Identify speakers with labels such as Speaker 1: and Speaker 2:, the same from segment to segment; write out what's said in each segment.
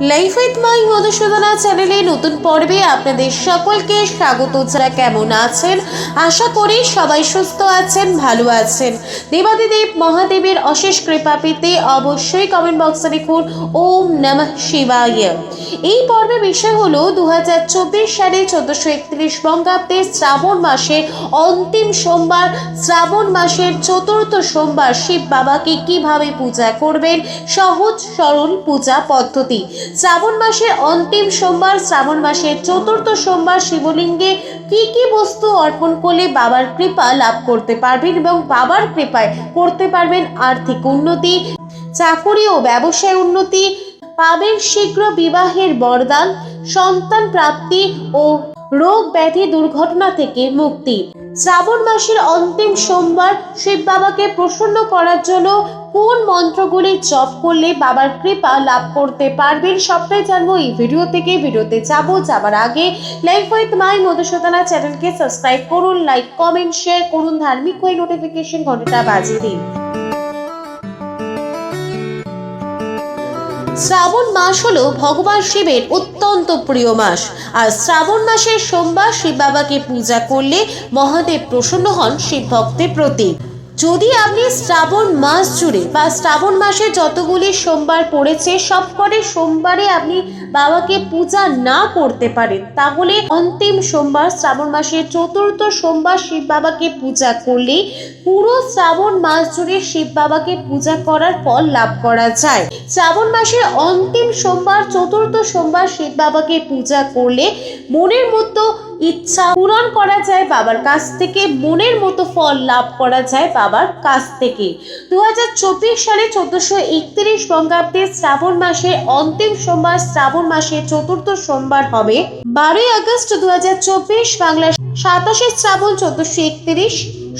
Speaker 1: Life with my Madhusudana চ্যানেলে নতুন পর্বে আপনাদের সকলকে স্বাগত। যারা কেমন আছেন, আশা করি সবাই সুস্থ আছেন, ভালো আছেন। দেবাদিদেব মহাদেবের অশেষ কৃপা পেতে অবশ্যই কমেন্ট বক্সে লিখুন, ওম নমঃ শিবায়। এই পর্বে বিষয় হলো দু সালে চোদ্দশো একত্রিশ বঙ্গাব্দে শ্রাবণ মাসের অন্তিম সোমবার। শ্রাবণ মাসের চতুর্থ সোমবার শিব বাবাকে কীভাবে পূজা করবেন, সহজ সরল পূজা পদ্ধতি। শ্রাবণ মাসের অন্তিম সোমবার, শ্রাবণ মাসের চতুর্থ সোমবার শিবলিঙ্গে কি কি বস্তু অর্পণ করলে বাবার কৃপা লাভ করতে পারবেন এবং বাবার কৃপায় করতে পারবেন আর্থিক উন্নতি, চাকরি ও ব্যবসায় উন্নতি, পাবেন শীঘ্র বিবাহের বরদান, সন্তান প্রাপ্তি ও রোগ ব্যাধি দুর্ঘটনা থেকে মুক্তি। শ্রাবণ মাসের অন্তিম সোমবার শিব বাবাকে প্রসন্ন করার জন্য কোন মন্ত্রগুলি জপ করলে বাবার কৃপা লাভ করতে পারবেন সবটাই জানব এই ভিডিও থেকে। ভিডিওতে যাব, যাবার আগে লাইফ উইথ মাই মধুসূদনা চ্যানেলকে সাবস্ক্রাইব করুন, লাইক, কমেন্ট, শেয়ার করুন, ধার্মিক হয়ে নোটিফিকেশন ঘন্টাটা বাজিয়ে দিন। শ্রাবণ মাস হলো ভগবান শিবের অত্যন্ত প্রিয় মাস। আর শ্রাবণ মাসের সোমবার শিব বাবাকে পূজা করলে মহাদেব প্রসন্ন হন শিব ভক্তের প্রতি। যদি আপনি শ্রাবণ মাস জুড়ে বা শ্রাবণ মাসে যতগুলি সোমবার পড়েছে সবকটি সোমবারে আপনি বাবাকে পূজা না করতে পারেন, তাহলে অন্তিম সোমবার শ্রাবণ মাসের চতুর্থ সোমবার শিব বাবাকে পূজা করলে পুরো শ্রাবণ মাস জুড়ে শিব বাবাকে পূজা করার ফল লাভ করা যায়। শ্রাবণ মাসের অন্তিম সোমবার, চতুর্থ সোমবার শিব বাবাকে পূজা করলে মনের মতো ইচ্ছা পূরণ করা যায় বাবার কাছ থেকে, মনের মতো ফল লাভ করা যায় বাবার কাছ থেকে। দু হাজার চব্বিশ সালে চোদ্দশো একত্রিশ বঙ্গাব্দে শ্রাবণ মাসের অন্তিম সোমবার, শ্রাবণ মাসের চতুর্থ সোমবার হবে বারোই আগস্ট দু বাংলার সাতাশে শ্রাবণ চোদ্দশো একত্রিশ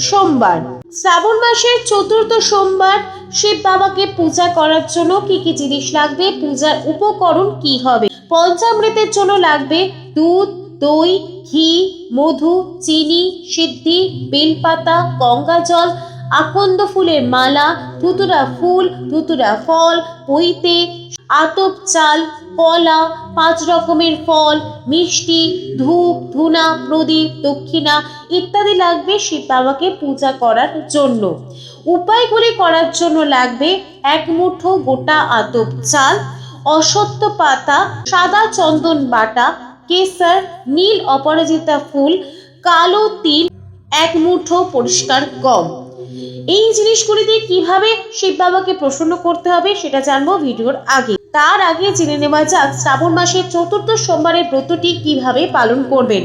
Speaker 1: সোমবার। শ্রাবণ মাসের চতুর্থ সোমবার শিব বাবাকে পূজা করার জন্য কি কি জিনিস লাগবে? পূজার উপকরণ কি হবে? পঞ্চামৃতের জন্য লাগবে দুধ দই, ঘি, মধু, চিনি, সিদ্ধি, বেলপাতা, গঙ্গা জল, আকন্দ ফুলের মালা, ধুতুরা ফুল, ধুতুরা ফল, পইতে, আতপ চাল, কলা, পাঁচ রকমের ফল, মিষ্টি, ধূপ, ধুনা, প্রদীপ, দক্ষিণা ইত্যাদি লাগবে শিব বাবাকে পূজা করার জন্য। উপায়গুলি করার জন্য লাগবে এক মুঠো গোটা আতপ চাল, অসত্য পাতা, সাদা চন্দন বাটা কেসার নীল অপরাজিতা ফুল, কালো তিল, এক মুঠো পরিষ্কার গম। এই জিনিসগুলি দিয়ে কীভাবে শিব বাবাকে প্রসন্ন করতে হবে সেটা জানব ভিডিওর আগে। তার আগে জেনে নেওয়া যাক শ্রাবণ মাসের চতুর্থ সোমবারের ব্রতটি কীভাবে পালন করবেন।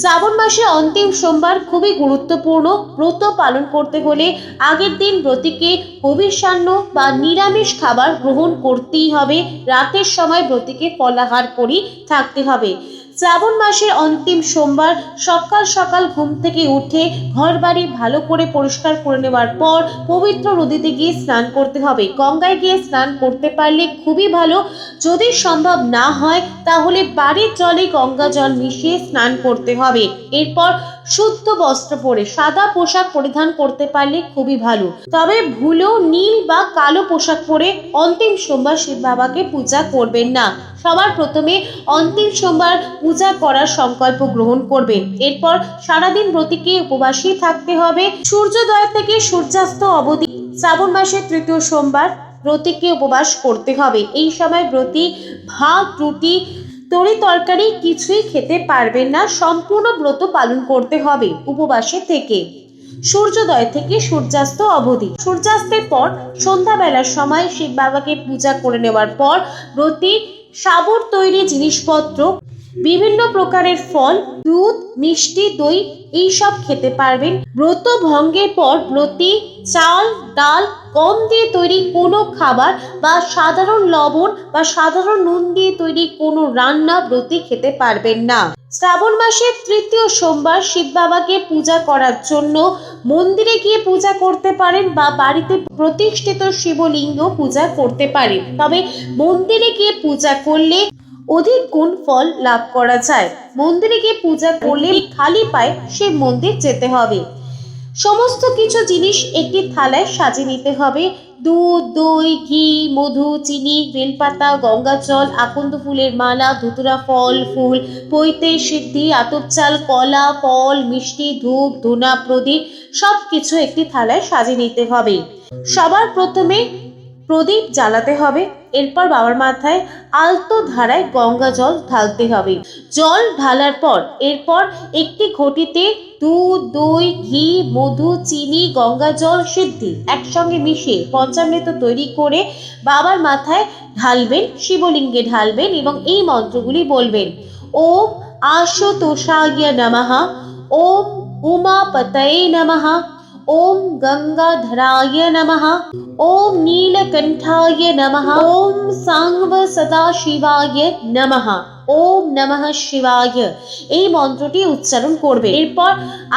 Speaker 1: শ্রাবণ মাসে অন্তিম সোমবার খুবই গুরুত্বপূর্ণ ব্রত পালন করতে হলে আগের দিন ব্রতীকে হবিষান্ন বা নিরামিষ খাবার গ্রহণ করতেই হবে। রাতের সময় ব্রতীকে ফলাহার করি থাকতে হবে। শ্রাবণ মাসের অন্তিম সোমবার সকাল সকাল ঘুম থেকে উঠে ঘর বাড়ি ভালো করে পরিষ্কার করে নেওয়ার পর পবিত্র নদীতে গিয়ে স্নান করতে হবে। গঙ্গায় গিয়ে স্নান করতে পারলে খুবই ভালো। যদি সম্ভব না হয়, তাহলে বাড়ির জলে গঙ্গা জল মিশিয়ে স্নান করতে হবে। এরপর শুদ্ধ বস্ত্র পরে, সাদা পোশাক পরিধান করতে পারলে খুবই ভালো। তবে ভুলেও নীল বা কালো পোশাক পরে অন্তিম সোমবার শিব বাবাকে পূজা করবেন না। সবার প্রথমে অন্তিম সোমবার পূজা করার সংকল্প গ্রহণ করবেন। এরপর সারাদিন ব্রতীকে উপবাসী থাকতে হবে। সূর্যোদয় থেকে সূর্যাস্ত অবধি শ্রাবণ মাসের তৃতীয় সোমবার ব্রতীকে উপবাস করতে হবে। এই সময় ব্রতী, ভাত, রুটি তরি তরকারি কিছুই খেতে পারবেন না, সম্পূর্ণ ব্রত পালন করতে হবে উপবাসে থেকে। সূর্যোদয় থেকে সূর্যাস্ত অবধি। সূর্যাস্তের পর সন্ধ্যাবেলার সময় শিব বাবাকে পূজা করে নেওয়ার পর ব্রতী সাবর তৈরি জিনিসপত্র বিভিন্ন প্রকারের ফল, দুধ, মিষ্টি, দই, এইসব খেতে পারবেন। ব্রত ভঙ্গের পর ব্রতি চাল, ডাল, গম দিয়ে তৈরি কোনো খাবার বা সাধারণ লবণ বা সাধারণ নুন দিয়ে তৈরি কোনো রান্না ব্রতী খেতে পারবেন না। শ্রাবণ মাসের তৃতীয় সোমবার শিব বাবাকে পূজা করার জন্য মন্দিরে গিয়ে পূজা করতে পারেন বা বাড়িতে প্রতিষ্ঠিত শিবলিঙ্গ পূজা করতে পারেন। তবে মন্দিরে গিয়ে পূজা করলে অধিক গুণ ফল লাভ করা যায়। মন্দিরে গিয়ে পূজা করলে খালি পায়ে সে মন্দির যেতে হবে। সমস্ত কিছু জিনিস একটি থালায় সাজিয়ে নিতে হবে। দুধ দই ঘি মধু চিনি বেলপাতা গঙ্গা জল আকন্দ ফুলের মালা ধুতুরা ফল ফুল পৈতে সিদ্ধি আতপ চাল কলা ফল মিষ্টি ধূপ ধুনা প্রদীপ সব কিছু একটি থালায় সাজিয়ে নিতে হবে। সবার প্রথমে প্রদীপ জ্বালাতে হবে। এরপর বাবার মাথায় আলতো ধারায় গঙ্গা জল ঢালতে হবে। জল ঢালার পর, এরপর একটি ঘটিতে দুধ, দই, ঘি, মধু, চিনি, গঙ্গা জল সিদ্ধি একসঙ্গে মিশিয়ে পঞ্চামৃত তৈরি করে বাবার মাথায় ঢালবেন, শিবলিঙ্গে ঢালবেন এবং এই মন্ত্রগুলি বলবেন। ওম আশুতোষায় নমঃ। ওম উমা উমাপতয়ে নমঃ। ওম গঙ্গাধরায় নমঃ ওম নীলকণ্ঠায় নমঃ ওম সাংব সদাশিবায় নমঃ ওম নমঃ শিবায়। এই মন্ত্রটি উচ্চারণ করবে। এরপর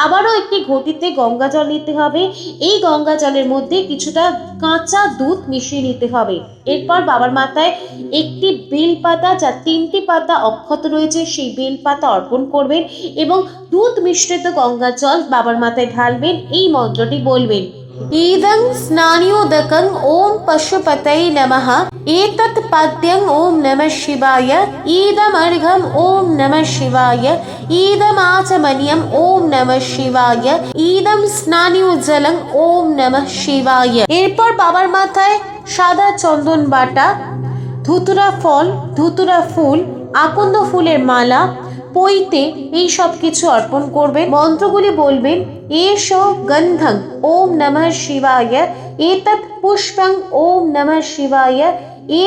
Speaker 1: আবারও একটি ঘটিতে গঙ্গা জল নিতে হবে। এই গঙ্গা জলের মধ্যে কিছুটা কাঁচা দুধ মিশিয়ে নিতে হবে। এরপর বাবার মাথায় একটি বেল পাতা যা তিনটি পাতা অক্ষত রয়েছে, সেই বেল পাতা অর্পণ করবেন এবং দুধ মিশ্রিত গঙ্গা জল বাবার মাথায় ঢালবেন। এই মন্ত্রটি বলবেন। ইদং স্নানিয়োদকং ওম পশুপতয়ে নমঃ এতৎ পাদ্যং ওম নমঃ শিবায় ইদমর্ঘম ওম নমঃ শিবায় ইদমাচমনিয়ম ওম নমঃ শিবায় ইদম স্নানিয়োজ্জলং ওম নমঃ শিবায় এরপর বাবার মাথায় সাদা চন্দন বাটা, ধুতুরা ফল, ধুতুরা ফুল, আকন্দ ফুলের মালা পইতে এই সব কিছু অর্পণ করবেন। মন্ত্রগুলি বলবেন, এসো গন্ধং, ওম নমঃ শিবায়। এতৎ পুষ্পং, ওম নমঃ শিবায়।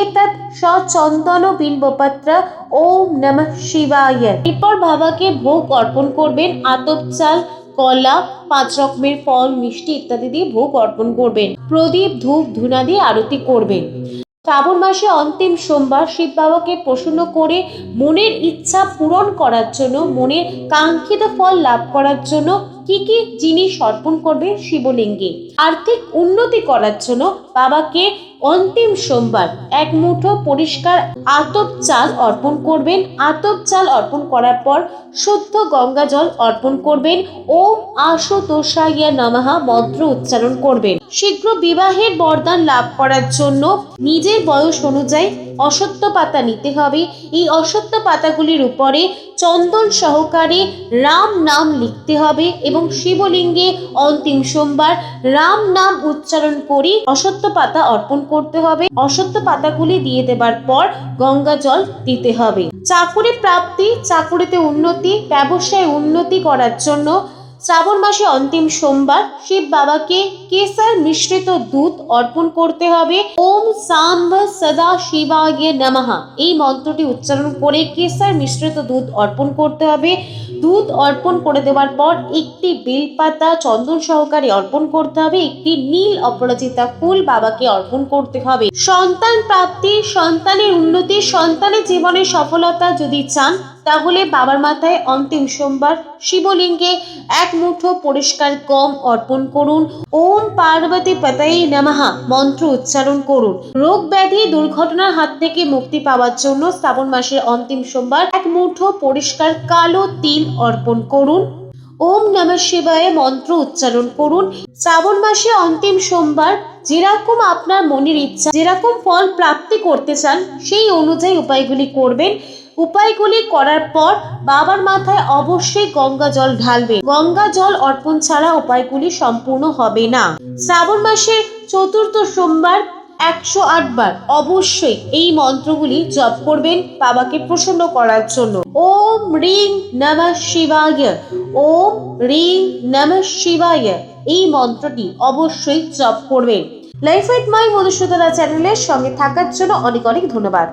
Speaker 1: এতৎ সচন্দন বিল্বপত্র ওম নমঃ শিবায়। এরপর বাবাকে ভোগ অর্পণ করবেন, আতপ চাল, কলা, পাঁচ রকমের ফল, মিষ্টি ইত্যাদি দিয়ে ভোগ অর্পণ করবেন। প্রদীপ, ধূপ, ধুনা দিয়ে আরতি করবেন। শ্রাবণ মাসে অন্তিম সোমবার শিব বাবাকে প্রসন্ন করে মনের ইচ্ছা পূরণ করার জন্য, মনের কাঙ্ক্ষিত ফল লাভ করার জন্য কি কি জিনিস অর্পণ করবে শিবলিঙ্গে? আর্থিক উন্নতি করার জন্য বাবাকে অন্তিম সোমবার এক মুঠো পরিষ্কার আতপ চাল অর্পণ করবেন। আতপ চাল অর্পণ করার পর শুদ্ধ গঙ্গা জল অর্পণ করবেন। ওম আশুতোষাইয়া নমঃ মন্ত্র উচ্চারণ করবেন। শীঘ্র বিবাহের বরদান লাভ করার জন্য নিজের বয়স অনুযায়ী অসত্য পাতা নিতে হবে। এই অসত্য পাতাগুলির উপরে চন্দন সহকারে রাম নাম লিখতে হবে এবং শিবলিঙ্গে অন্তিম সোমবার রাম নাম উচ্চারণ করে অসত্য পাতা অর্পণ করতে হবে। অসত্য পাতাগুলি দিয়ে দেবার পর গঙ্গা জল দিতে হবে। চাকুরি প্রাপ্তি, চাকুরিতে উন্নতি, ব্যবসায় উন্নতি করার জন্য শ্রাবণ মাসে অন্তিম সোমবার শিব বাবাকে কেসার মিশ্রিত দুধ অর্পণ করতে হবে। ওম সাম্ব সদা শিবাগে নমহা এই মন্ত্রটি উচ্চারণ করে কেসার মিশ্রিত দুধ অর্পণ করতে হবে। দুধ অর্পণ করে দেওয়ার পর একটি বেলপাতা চন্দন সহকারে অর্পণ করতে হবে, একটি নীল অপরাজিতা ফুল বাবাকে অর্পণ করতে হবে। সন্তান প্রাপ্তি, সন্তানের উন্নতি, সন্তানের জীবনে সফলতা যদি চান, তাহলে বাবার মাথায় অন্তিম সোমবার শিবলিঙ্গে এক মুঠো পরিষ্কার কম অর্পণ করুন। ওম পার্বতী পতাই নমঃ মন্ত্র উচ্চারণ করুন। রোগ ব্যাধি দুর্ঘটনার হাত থেকে মুক্তি পাওয়ার জন্য শ্রাবণ মাসের অন্তিম সোমবার এক মুঠো পরিষ্কার কালো তিল অর্পণ করুন। ওম নমঃ শিবায় মন্ত্র উচ্চারণ করুন। শ্রাবণ মাসে অন্তিম সোমবার, যেরকম আপনার মনের ইচ্ছা, যেরকম ফল প্রাপ্তি করতে চান, সেই অনুযায়ী উপায়গুলি করবেন। উপায়গুলি করার পর বাবার মাথায় অবশ্যই গঙ্গা জল ঢালবে গঙ্গা জল অর্পণ ছাড়া উপায়গুলি সম্পূর্ণ হবে না। শ্রাবণ মাসের চতুর্থ সোমবার একশো আটবার অবশ্যই এই মন্ত্রগুলি জপ করবেন বাবাকে প্রসন্ন করার জন্য। ওম রিং নম শিবায়। ওম রিং নম শিবায়। এই মন্ত্রটি অবশ্যই জপ করবেন। লাইফ উইথ মাই মধুসূদনা চ্যানেলের সঙ্গে থাকার জন্য অনেক অনেক ধন্যবাদ।